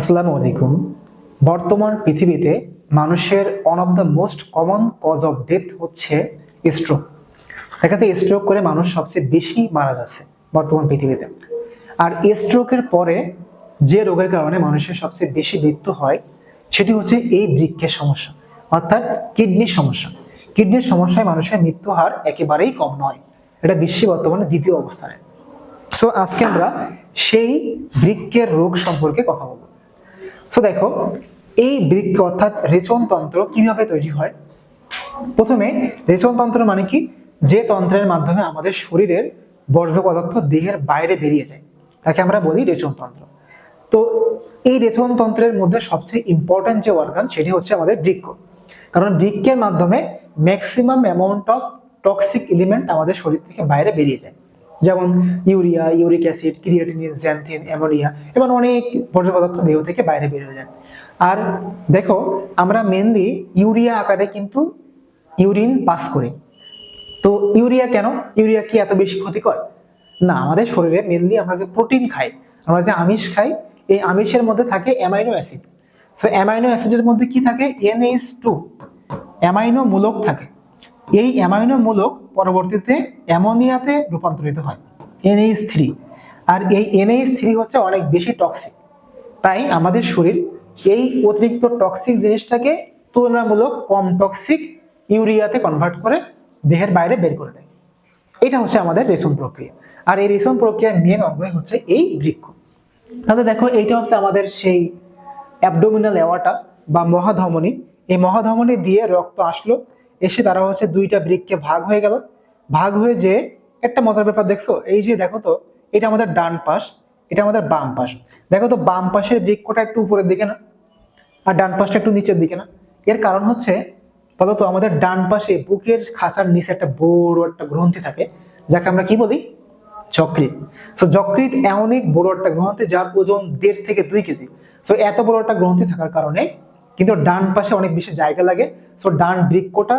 আসসালামু আলাইকুম। বর্তমান পৃথিবীতে মানুষের one of the most common cause of death হচ্ছে স্ট্রোক দেখাতে স্ট্রোক করে মানুষ সবচেয়ে বেশি মারা যাচ্ছে বর্তমান পৃথিবীতে। আর স্ট্রোকের পরে যে রোগের কারণে মানুষের সবচেয়ে বেশি মৃত্যু হয়, সেটি হচ্ছে এই বৃক্ষের সমস্যা, অর্থাৎ কিডনির সমস্যা। কিডনির সমস্যায় মানুষের মৃত্যু হার একেবারেই কম নয়। এটা বিশ্বে বর্তমানে দ্বিতীয় অবস্থানে। সো আজকে আমরা সেই বৃক্ষের রোগ সম্পর্কে কথা বলব। সো দেখো, এই বৃক্ষ অর্থাৎ রেচনতন্ত্র কীভাবে তৈরি হয়? প্রথমে রেচনতন্ত্র মানে কি? যে তন্ত্রের মাধ্যমে আমাদের শরীরের বর্জ্য পদার্থ দেহের বাইরে বেরিয়ে যায়। তাকে আমরা বলি রেচনতন্ত্র তো, এই রেচনতন্ত্রের মধ্যে সবচেয়ে ইম্পর্ট্যান্ট যে অর্গান সেটি হচ্ছে আমাদের বৃক্ষ। কারণ বৃক্ষের মাধ্যমে maximum amount of toxic element আমাদের শরীর থেকে বাইরে বেরিয়ে যায়। যেমন urea, uric acid, creatinine, xanthine, ammonia এবং অনেক বর্জ্য পদার্থ দেহ থেকে বাইরে বেরিয়ে যায়। আর দেখো, আমরা মেনলি ইউরিয়া আকারে কিন্তু ইউরিন পাস করি। তো ইউরিয়া কেন? ইউরিয়া কি এত বেশি ক্ষতিকর? না, আমাদের শরীরে মেনলি আমরা যে প্রোটিন খাই, আমরা যে আমিষ খাই, এই আমিষের মধ্যে থাকে অ্যামাইনো অ্যাসিড। সো অ্যামাইনো অ্যাসিডের মধ্যে কি থাকে? NH two. অ্যামাইনো মূলক থাকে। এই অ্যামাইনো মূলক পরবর্তীতে অ্যামোনিয়াতে রূপান্তরিত হয়, এনএইচ থ্রি। আর এই এনএইচ থ্রি হচ্ছে অনেক বেশি টক্সিক তাই আমাদের শরীর এই অতিরিক্ত টক্সিক জিনিসটাকে তুলনামূলক কম টক্সিক ইউরিয়াতে কনভার্ট করে দেহের বাইরে বের করে দেয়। এটা হচ্ছে আমাদের রেশন প্রক্রিয়া। আর এই রেশন প্রক্রিয়ার মেন অঙ্গই হচ্ছে এই বৃক্ষ। তাহলে দেখো, এইটা হচ্ছে আমাদের সেই অ্যাবডোমিনাল অ্যাওয়াটা বা মহাধমনী। এই মহাধমনী দিয়ে রক্ত আসলো এসে তারা হচ্ছে দুইটা বৃক্ষে ভাগ হয়ে গেল। ভাগ হয়ে যে একটা মজার ব্যাপার দেখছ, এই যে দেখো তো, এটা আমাদের ডান পাশ, এটা আমাদের বাম পাশ। দেখো তো, বাম পাশের বৃক্ষটা একটু উপরের দিকে না, আর ডান পাশটা একটু নিচের দিকে না। এর কারণ হচ্ছে, বলতো আমাদের ডান পাশে বুকের খাসার নিচে একটা বড় একটা গ্রন্থি থাকে, যাকে আমরা কি বলি? যকৃত সো যকৃত এমনই বড় একটা গ্রন্থি, যার ওজন দেড় থেকে দুই কেজি। সো এত বড় একটা গ্রন্থি থাকার কারণে কিন্তু ডান পাশে অনেক বেশি জায়গা লাগে সো ডান বৃক্ষটা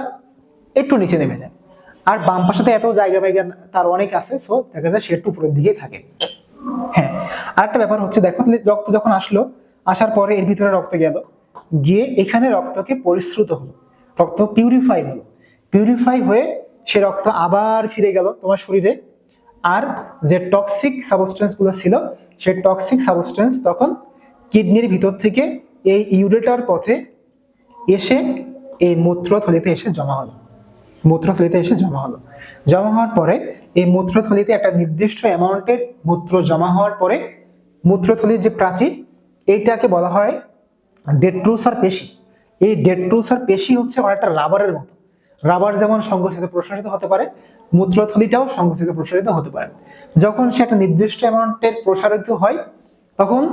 একটু নিচে নেমে যায়। আর বাম পাশে তো এত জায়গা বাইগা তার অনেক আছে সো দেখা যায় সে একটু উপরের দিকেই থাকে। হ্যাঁ আরেকটা ব্যাপার হচ্ছে, দেখো রক্ত যখন আসলো, আসার পরে এর ভিতরে রক্ত গেল, গিয়ে এখানে রক্তকে পরিশ্রুত হলো, রক্ত পিউরিফাই হলো। পিউরিফাই হয়ে সে রক্ত আবার ফিরে গেল তোমার শরীরে। আর যে টক্সিক সাবস্টেন্সগুলো ছিল সেই টক্সিক সাবস্টেন্স তখন কিডনির ভিতর থেকে এই ইউরেটার পথে এসে এই মূত্রথলিতে এসে জমা হলো। মূত্রথলিতে এসে জমা হলো। জমা হওয়ার পরে এই মূত্রথলিতে একটা নির্দিষ্ট অ্যামাউন্টের মূত্র জমা হওয়ার পরে মূত্রথলির যে প্রাচীর এইটাকে বলা হয় ডেট্রুসার পেশি। এই ডেট্রুসার পেশি হচ্ছে অনেকটা রাবারের মতো। রাবার যেমন সংগঠিত প্রসারিত হতে পারে, মূত্রথলিটাও সংগঠিত প্রসারিত হতে পারে। যখন সে একটা নির্দিষ্ট অ্যামাউন্টের প্রসারিত হয়, তখন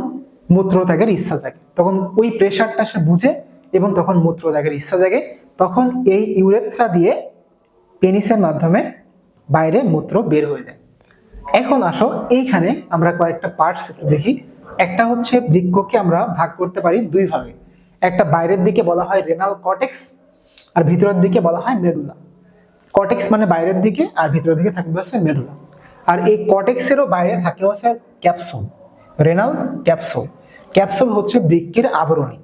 মূত্র ত্যাগের ইচ্ছা জাগে। তখন ওই প্রেশারটা সে বুঝে এবং তখন মূত্র ত্যাগের ইচ্ছা জাগে। তখন এই ইউরেথ্রা দিয়ে পেনিসের মাধ্যমে বাইরে মূত্র বের হয়ে যায়। এখন আসো, এইখানে আমরা কয়েকটা পার্টস দেখি। একটা হচ্ছে বৃক্ষকে আমরা ভাগ করতে পারি দুই ভাগে। একটা বাইরের দিকে বলা হয় রেনাল কটেক্স আর ভিতরের দিকে বলা হয় মেডুলা কটেক্স মানে বাইরের দিকে, আর ভিতরের দিকে থাকবে হচ্ছে মেডুলা আর এই কটেক্সেরও বাইরে থাকে হচ্ছে ক্যাপসুল রেনাল ক্যাপসুল ক্যাপসুল হচ্ছে বৃক্ষের আবরণী।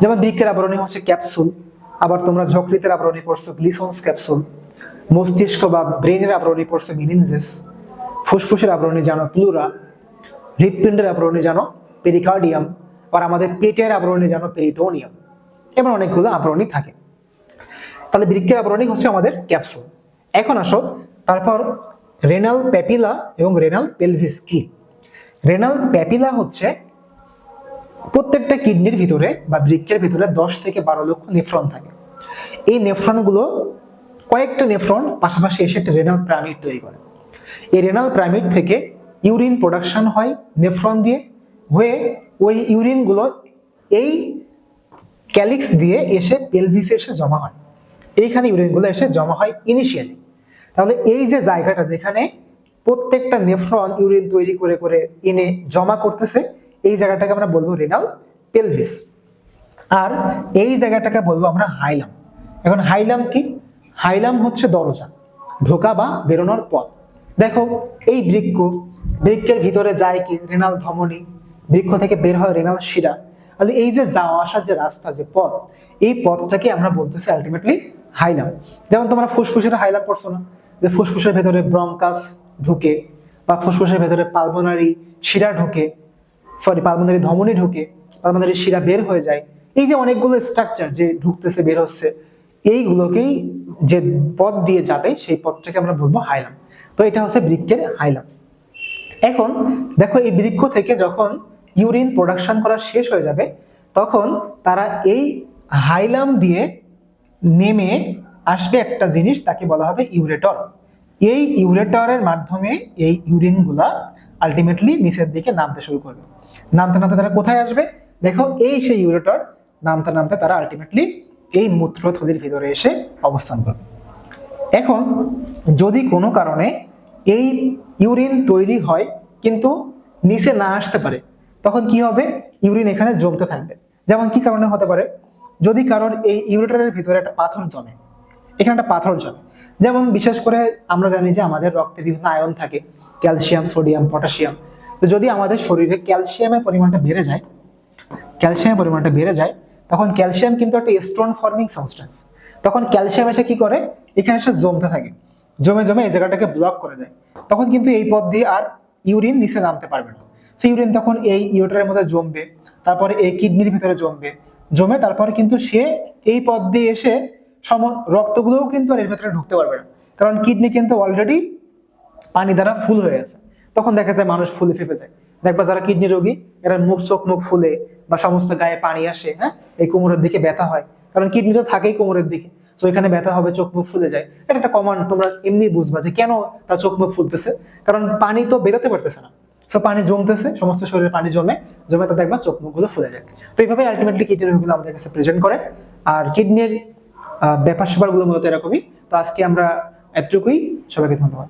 যেমন বৃক্ষের আবরণী হচ্ছে ক্যাপসুল আবার তোমরা যকৃতের আবরণী পড়ছো গ্লিসন্স ক্যাপসুল মস্তিষ্ক বা ব্রেনের আবরণী পড়ছো মিনিনজেস ফুসফুসের আবরণী জানো প্লুরা হৃৎপিণ্ডের আবরণী জানো পেরিকার্ডিয়াম আর আমাদের পেটের আবরণী জানো পেরিটোনিয়াম এবার অনেকগুলো আবরণী থাকে। তাহলে বৃক্ষের আবরণী হচ্ছে আমাদের ক্যাপসুল এখন আসো, তারপর রেনাল প্যাপিলা এবং রেনাল পেলভিস কি? রেনাল প্যাপিলা হচ্ছে প্রত্যেকটা কিডনির ভিতরে বা বৃক্ষের ভিতরে দশ থেকে বারো লক্ষ নেফ্রন থাকে। এই নেফ্রনগুলো কয়েকটা নেফ্রন পাশাপাশি এসে একটা রেনাল প্রামিড তৈরি করে। এই রেনাল প্রামিড থেকে ইউরিন প্রোডাকশন হয় নেফ্রন দিয়ে হয়ে ওই ইউরিনগুলো এই ক্যালিক্স দিয়ে এসে পেলভিসে এসে জমা হয়। এইখানে ইউরিনগুলো এসে জমা হয় ইনিশিয়ালি তাহলে এই যে জায়গাটা যেখানে প্রত্যেকটা নেফ্রন ইউরিন তৈরি করে করে এনে জমা করতেছে, এই জায়গাটাকে আমরা বলব রেনাল পেলভিস আর এই জায়গাটাকে বলব আমরা হাইলাম। এখন হাইলাম কি? হাইলাম হচ্ছে দরজা, ঢোকা বা বেরোনোর পথ। দেখো, এই বৃক্ষ, বৃক্ষের ভিতরে যায় কি? রেনাল ধমনী, বৃক্ষ থেকে বের হয় রেনাল শিরা। তাহলে এই যে যাওয়া আসার যে রাস্তা, যে পথ, এই পথটাকে আমরা বলতেছি আলটিমেটলি হাইলাম। যেমন তোমরা ফুসফুসের হাইলাম পড়ছো না, যে ফুসফুসের ভেতরে ব্রঙ্কাস ঢুকে বা ফুসফুসের ভেতরে পালমোনারি শিরা ঢুকে সরি পালমোনারি ধমনী ঢুকে, পালমোনারি শিরা বের হয়ে যায়। এই যে অনেকগুলো স্ট্রাকচার যে ঢুকতেছে, বের হচ্ছে, এইগুলোকেই যে পথ দিয়ে যাবে, সেই পথটাকে আমরা বলব হাইলাম। তো এটা হচ্ছে বৃক্ষের হাইলাম। এখন দেখো এই বৃক্ষ থেকে যখন ইউরিন প্রোডাকশন করা শেষ হয়ে যাবে, তখন তারা এই হাইলাম দিয়ে নেমে আসবে একটা জিনিস, তাকে বলা হবে ইউরেটর। এই ইউরেটরের মাধ্যমে এই ইউরিনগুলা আলটিমেটলি নিচের দিকে নামতে শুরু করবে। নামতে নামতে তারা কোথায় আসবে? দেখো, এই সেই ইউরেটর নামতে নামতে তারা আলটিমেটলি এই মূত্রথলির ভিতরে এসে অবস্থান করবে। এখন, যদি কোনো কারণে এই ইউরিন তৈরি হয় কিন্তু নিচে না আসতে পারে, তখন কি হবে? ইউরিন এখানে জমতে থাকবে। যেমন কি কারণে হতে পারে? যদি কারোর এই ইউরেটারের ভিতরে একটা পাথর জমে, এখানে একটা পাথর জমে যেমন বিশেষ করে আমরা জানি যে আমাদের রক্তে বিভিন্ন আয়ন থাকে, ক্যালসিয়াম, সোডিয়াম, পটাশিয়াম। তো যদি আমাদের শরীরে ক্যালসিয়ামের পরিমাণটা বেড়ে যায়, ক্যালসিয়ামের পরিমাণটা বেড়ে যায়, তখন ক্যালসিয়াম কিন্তু একটা স্টোন ফর্মিং সাবস্টেন্স তখন ক্যালসিয়াম এসে কি করে? এখানে এসে জমতে থাকে। জমে জমে এই জায়গাটাকে ব্লক করে দেয়। তখন কিন্তু এই পথ দিয়ে আর ইউরিন নিচে নামতে পারবে না। সে ইউরিন তখন এই ইউটারের মধ্যে জমবে, তারপরে এই কিডনির ভিতরে জমবে। জমে তারপরে কিন্তু সে এই পথ দিয়ে এসে সম রক্তগুলোও কিন্তু আর এর ভেতরে ঢুকতে পারবে না। কারণ কিডনি কিন্তু অলরেডি পানি দ্বারা ফুল হয়ে আছে। তখন দেখা যায় মানুষ ফুলে ফেপে যায়। দেখবা যারা কিডনি রোগী, এরা মুখ চোখ মুখ ফুলে বা সমস্ত গায়ে পানি আসে হ্যাঁ? এই কোমরের দিকে ব্যথা হয়। কারণ কিডনি তো থাকেই কোমরের দিকে। তো এখানে ব্যথা হবে, চোখ মুখ ফুলে যায়। এটা একটা কমন তোমরা এমনি বুঝবা যে কেন তার চোখ মুখ ফুলতেছে? কারণ পানি তো বেরোতে পারতেছে না। সো পানি জমতেছে, সমস্ত শরীরে পানি জমে। জমে তা দেখবা চোখ মুখগুলো ফুলে যায়। তো এইভাবে আলটিমেটলি কিডনি রোগীগুলো আমাদের কাছে প্রেজেন্ট করে। আর কিডনির ব্যাপার স্যাপারগুলো মূলত এরকমই। তো আজকে আমরা এতটুকুই। সবাইকে ধন্যবাদ।